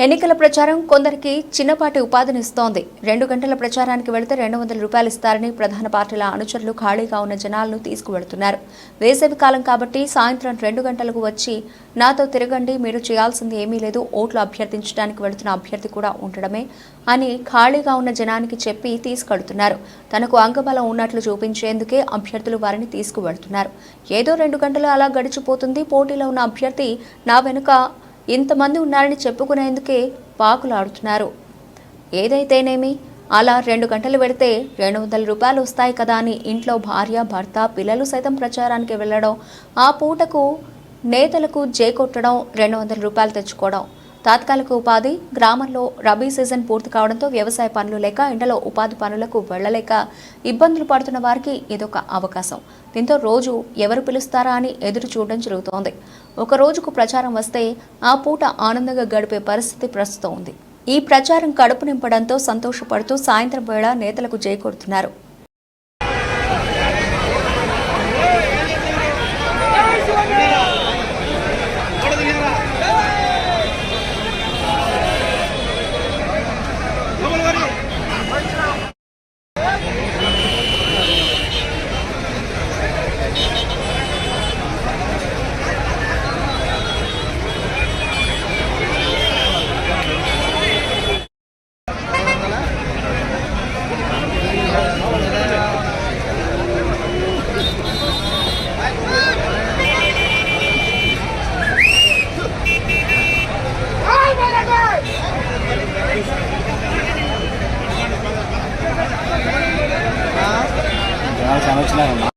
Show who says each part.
Speaker 1: ఎన్నికల ప్రచారం కొందరికి చిన్నపాటి ఉపాధినిస్తోంది రెండు గంటల ప్రచారానికి వెళితే రెండు వందల రూపాయలు ఇస్తారని ప్రధాన పార్టీల అనుచరులు ఖాళీగా ఉన్న జనాలను తీసుకువెడుతున్నారు వేసవి కాలం కాబట్టి సాయంత్రం రెండు గంటలకు వచ్చి నాతో తిరగండి మీరు చేయాల్సింది ఏమీ లేదు ఓట్లు అభ్యర్థించడానికి వెళుతున్న అభ్యర్థి కూడా ఉండడమే అని ఖాళీగా ఉన్న జనానికి చెప్పి తీసుకెడుతున్నారు తనకు అంగబలం ఉన్నట్లు చూపించేందుకే అభ్యర్థులు వారిని తీసుకువెడుతున్నారు ఏదో రెండు గంటలు అలా గడిచిపోతుంది. పోటీలో ఉన్న అభ్యర్థి నా వెనుక ఇంతమంది ఉన్నారని చెప్పుకునేందుకే పాకులాడుతున్నారు. ఏదైతేనేమి? అలా రెండు గంటలు పెడితే రెండు వందల రూపాయలు వస్తాయి కదా అని ఇంట్లో భార్య భర్త పిల్లలు సైతం ప్రచారానికి వెళ్ళడం ఆ పూటకు నేతలకు జే కొట్టడం రెండు వందల రూపాయలు తెచ్చుకోవడం. తాత్కాలిక ఉపాధి గ్రామంలో రబీ సీజన్ పూర్తి కావడంతో వ్యవసాయ పనులు లేక ఎండలో ఉపాధి పనులకు వెళ్ళలేక ఇబ్బందులు పడుతున్న వారికి ఇదొక అవకాశం. దీంతో రోజు ఎవరు పిలుస్తారా అని ఎదురు చూడడం జరుగుతోంది. ఒక రోజుకు ప్రచారం వస్తే ఆ పూట ఆనందంగా గడిపే పరిస్థితి ప్రస్తుతం ఉంది. ఈ ప్రచారం కడుపు నింపడంతో సంతోషపడుతూ సాయంత్రం వేళ నేతలకు చేకూరుతున్నారు ఫ్యాన్ వచ్చినారమ్మా